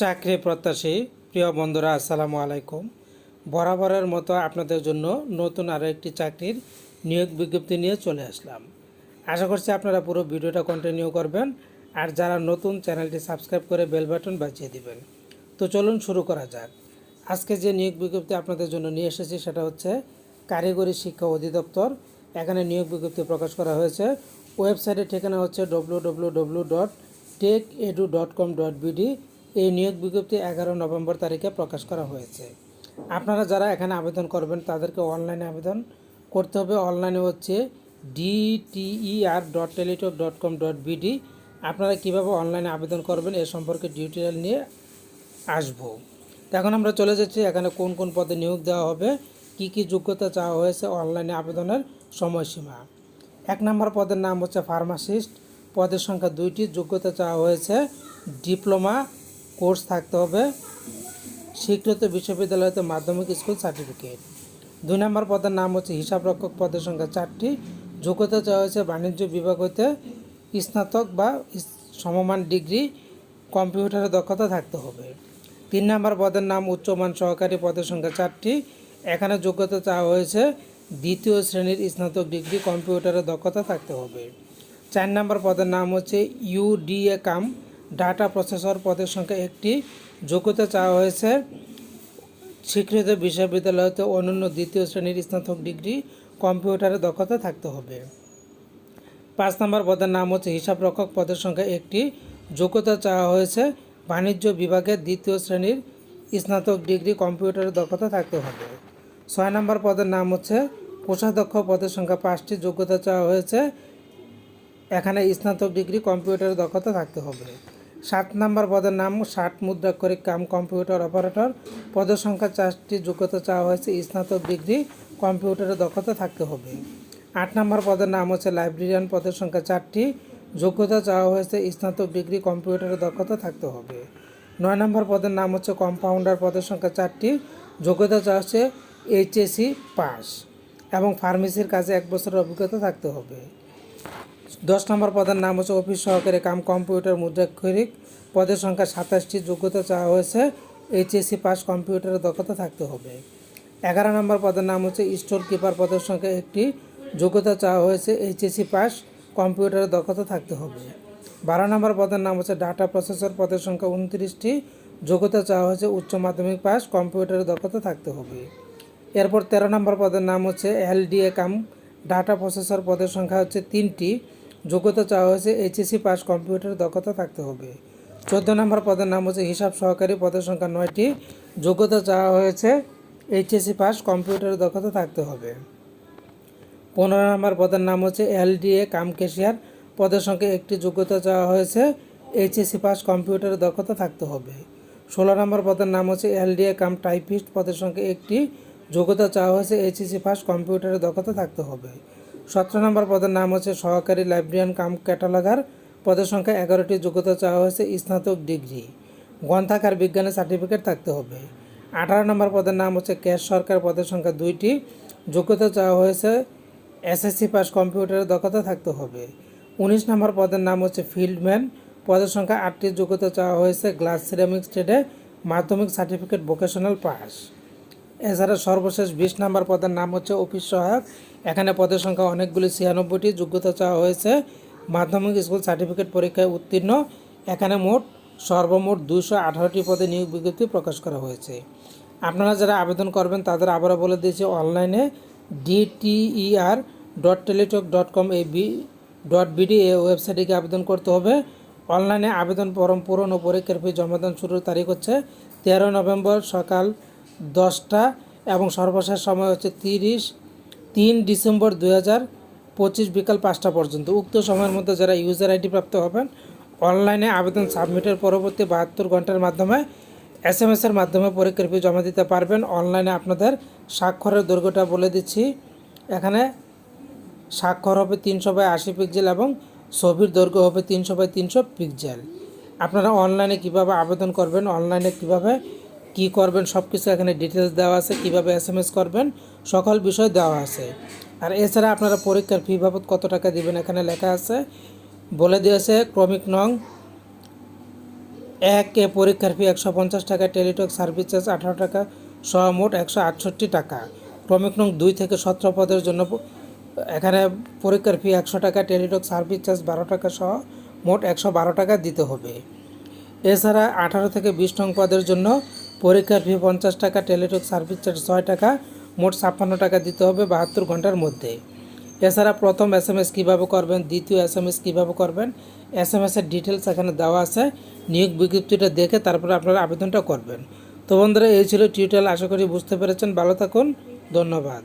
চাকরি প্রত্যাশী, প্রিয় বন্ধুরা, আসসালামু আলাইকুম। বরাবরের মতো আপনাদের জন্য নতুন আরও একটি চাকরির নিয়োগ বিজ্ঞপ্তি নিয়ে চলে আসলাম। আশা করছি আপনারা পুরো ভিডিওটা কন্টিনিউ করবেন আর যারা নতুন চ্যানেলটি সাবস্ক্রাইব করে বেল বাটন বাজিয়ে দিবেন। তো চলুন শুরু করা যাক। আজকে যে নিয়োগ বিজ্ঞপ্তি আপনাদের জন্য নিয়ে এসেছি সেটা হচ্ছে কারিগরি শিক্ষা অধিদপ্তর। এখানে নিয়োগ বিজ্ঞপ্তি প্রকাশ করা হয়েছে। ওয়েবসাইটের ঠিকানা হচ্ছে W W W dot tech edu dot com dot BD এই নিয়োগ বিজ্ঞপ্তি এগারো নভেম্বর তারিখে প্রকাশ করা হয়েছে। আপনারা যারা এখানে আবেদন করবেন, তাদেরকে অনলাইনে আবেদন করতে হবে। অনলাইনে হচ্ছে DTER dot Teletalk dot com dot BD আপনারা কীভাবে অনলাইনে আবেদন করবেন, এ সম্পর্কে ডিটেল নিয়ে আসব। এখন আমরা চলে যাচ্ছি, এখানে কোন কোন পদে নিয়োগ দেওয়া হবে, কি কি যোগ্যতা চাওয়া হয়েছে অনলাইনে আবেদনের সময়সীমা। এক নম্বর পদের নাম হচ্ছে ফার্মাসিস্ট। পদের সংখ্যা দুইটি। যোগ্যতা চাওয়া হয়েছে ডিপ্লোমা কোর্স থাকতে হবে। স্বীকৃত বিশ্ববিদ্যালয়তে মাধ্যমিক স্কুল সার্টিফিকেট। দুই নম্বর পদের নাম হচ্ছে হিসাবরক্ষক পদের সংখ্যা চারটি। যোগ্যতা চাওয়া হয়েছে বাণিজ্য বিভাগ হতে স্নাতক বা সমমান ডিগ্রি কম্পিউটারে দক্ষতা থাকতে হবে। তিন নম্বর পদের নাম উচ্চমান সহকারী পদের সংখ্যা চারটি। এখানে যোগ্যতা চাওয়া হয়েছে দ্বিতীয় শ্রেণির স্নাতক ডিগ্রি কম্পিউটারে দক্ষতা থাকতে হবে। চার নম্বর পদের নাম হচ্ছে ইউডিএ কাম। ডাটা প্রসেসর পদের সংখ্যা একটি যোগ্যতা চাওয়া হয়েছে। স্বীকৃত বিশ্ববিদ্যালয়তে অনন্য দ্বিতীয় শ্রেণির স্নাতক ডিগ্রি কম্পিউটারে দক্ষতা থাকতে হবে। পাঁচ নম্বর পদের নাম হচ্ছে হিসাবরক্ষক পদের সংখ্যা একটি যোগ্যতা চাওয়া হয়েছে। বাণিজ্য বিভাগের দ্বিতীয় শ্রেণির স্নাতক ডিগ্রি কম্পিউটারে দক্ষতা থাকতে হবে। ছয় নম্বর পদের নাম হচ্ছে কোষাধ্যক্ষ পদের সংখ্যা পাঁচটি যোগ্যতা চাওয়া হয়েছে। এখানে স্নাতক ডিগ্রি কম্পিউটারে দক্ষতা থাকতে হবে। সাত নম্বর পদের নাম ষাট মুদ্রাক্ষরিক কাম কম্পিউটার অপারেটর। পদের সংখ্যা চারটি, যোগ্যতা চাওয়া হয়েছে, স্নাতক ডিগ্রি কম্পিউটারে দক্ষতা থাকতে হবে। আট নম্বর পদের নাম হচ্ছে লাইব্রেরিয়ান, পদের সংখ্যা চারটি, যোগ্যতা চাওয়া হয়েছে, স্নাতক ডিগ্রি কম্পিউটারে দক্ষতা থাকতে হবে। নয় নম্বর পদের নাম হচ্ছে কম্পাউন্ডার, পদের সংখ্যা চারটি, যোগ্যতা চাওয়া হচ্ছে এইচএসি পাস এবং ফার্মেসির কাজে এক বছরের অভিজ্ঞতা থাকতে হবে। দশ নম্বর পদের নাম হচ্ছে অফিস সহকারী কাম কম্পিউটার মুদ্রাক্ষরিক। পদের সংখ্যা সাতাশটি, যোগ্যতা চাওয়া হয়েছে। এইচএসসি পাস কম্পিউটারের দক্ষতা থাকতে হবে। এগারো নম্বর পদের নাম হচ্ছে স্টোর কিপার পদের সংখ্যা একটি, যোগ্যতা চাওয়া হয়েছে। এইচএসসি পাস কম্পিউটারের দক্ষতা থাকতে হবে। বারো নম্বর পদের নাম হচ্ছে ডাটা প্রসেসর পদের সংখ্যা উনত্রিশটি, যোগ্যতা চাওয়া হয়েছে। উচ্চ মাধ্যমিক পাস কম্পিউটারের দক্ষতা থাকতে হবে। এরপর তেরো নম্বর পদের নাম হচ্ছে এলডিএ কাম। ডাটা প্রসেসর পদের সংখ্যা হচ্ছে তিনটি যোগ্যতা চাওয়া হয়েছে এইচএসসি পাস কম্পিউটার দক্ষতা থাকতে হবে। চোদ্দ নম্বর পদের নাম হচ্ছে হিসাব সহকারী পদের সংখ্যা নয়টি। যোগ্যতা চাওয়া হয়েছে এইচএসসি পাস কম্পিউটারের দক্ষতা থাকতে হবে। পনেরো নম্বর পদের নাম হচ্ছে এলডিএ কাম ক্যাশিয়ার পদের সংখ্যা একটি যোগ্যতা চাওয়া হয়েছে এইচএসসি পাস কম্পিউটারের দক্ষতা থাকতে হবে। ষোলো নম্বর পদের নাম হচ্ছে এলডিএ কাম টাইপিস্ট পদের সংখ্যা একটি। যোগ্যতা চাওয়া হয়েছে এইচএসসি পাস কম্পিউটারের দক্ষতা থাকতে হবে। সতেরো নম্বর পদের নাম হচ্ছে সহকারী লাইব্রেরিয়ান কাম ক্যাটালগার। পদের সংখ্যা এগারোটি, যোগ্যতা চাওয়া হয়েছে স্নাতক ডিগ্রি। গ্রন্থাকার বিজ্ঞানের সার্টিফিকেট থাকতে হবে। আঠারো নম্বর পদের নাম হচ্ছে ক্যাশ সরকার, পদের সংখ্যা দুইটি। যোগ্যতা চাওয়া হয়েছে এসএসসি পাস কম্পিউটারের দক্ষতা থাকতে হবে। উনিশ নম্বর পদের নাম হচ্ছে ফিল্ডম্যান। পদের সংখ্যা আটটি, যোগ্যতা চাওয়া হয়েছে গ্লাস সিরামিক্স ট্রেডে মাধ্যমিক সার্টিফিকেট, ভোকেশনাল পাস। এছাড়া সর্বশেষ বিশ নম্বর পদের নাম হচ্ছে অফিস সহায়ক। এখানে পদের সংখ্যা অনেকগুলি, ছিয়ানব্বইটি, যোগ্যতা চাওয়া হয়েছে। মাধ্যমিক স্কুল সার্টিফিকেট পরীক্ষায় উত্তীর্ণ। এখানে মোট সর্বমোট দুশো আঠারোটি পদে নিয়োগ বিজ্ঞপ্তি প্রকাশ করা হয়েছে। আপনারা যারা আবেদন করবেন, তাদের আবারও বলে দিয়েছি, অনলাইনে DTER dot Teletalk dot com এই বি ডট বিডি এই ওয়েবসাইটে গিয়ে আবেদন করতে হবে। অনলাইনে আবেদন ফরম পূরণ ও পরীক্ষার ফি জমাদান শুরুর তারিখ হচ্ছে তেরো নভেম্বর সকাল দশটা এবং সর্বশেষ সময় হচ্ছে তিরিশ, তিন ডিসেম্বর দুই হাজার পঁচিশ বিকাল পাঁচটা পর্যন্ত। উক্ত সময়ের মধ্যে যারা ইউজার আইডি প্রাপ্ত হবেন অনলাইনে আবেদন সাবমিটের পরবর্তী বাহাত্তর ঘণ্টার মাধ্যমে এস এম এসের মাধ্যমে পরীক্ষার ফি জমা দিতে পারবেন। অনলাইনে আপনাদের স্বাক্ষরের দৈর্ঘ্যটা বলে দিচ্ছি। এখানে স্বাক্ষর হবে তিনশো বাই আশি পিক্সেল এবং ছবির দৈর্ঘ্য হবে তিনশো বাই তিনশো পিক্সেল আপনারা অনলাইনে কীভাবে আবেদন করবেন অনলাইনে কীভাবে কি করবেন সব কিছু এখানে ডিটেলস দেওয়া আছে, কীভাবে এস এম এস করবেন, সকল বিষয় দেওয়া আছে। আর এছাড়া আপনারা পরীক্ষার ফি বাবদ কত টাকা দিবেন এখানে লেখা আছে। বলে দিয়েছে, ক্রমিক নং, এক এ পরীক্ষার ফি একশো পঞ্চাশ টাকা, টেলিটক সার্ভিস চার্জ আঠারো টাকা, সহ মোট একশো আটষট্টি টাকা। ক্রমিক নং দুই থেকে সতেরো পদের জন্য এখানে পরীক্ষার ফি একশো টাকা, টেলিটক সার্ভিস চার্জ বারো টাকা সহ মোট একশো বারো টাকা দিতে হবে। এছাড়া আঠারো থেকে বিশ নং পদের জন্য পরীক্ষার ফি পঞ্চাশ টাকা, টেলিটক সার্ভিস চার্জ ছয় টাকা, মোট ছাপ্পান্ন টাকা দিতে হবে বাহাত্তর ঘণ্টার মধ্যে। এছাড়া প্রথম এস এম এস কীভাবে করবেন, দ্বিতীয় এস এম এস কীভাবে করবেন এস এম এসের ডিটেলস এখানে দেওয়া আছে। নিয়োগ বিজ্ঞপ্তিটা দেখে তারপরে আপনারা আবেদনটা করবেন। তো বন্ধুরা, এই ছিল টিউটোরিয়াল আশা করি বুঝতে পেরেছেন। ভালো থাকুন, ধন্যবাদ।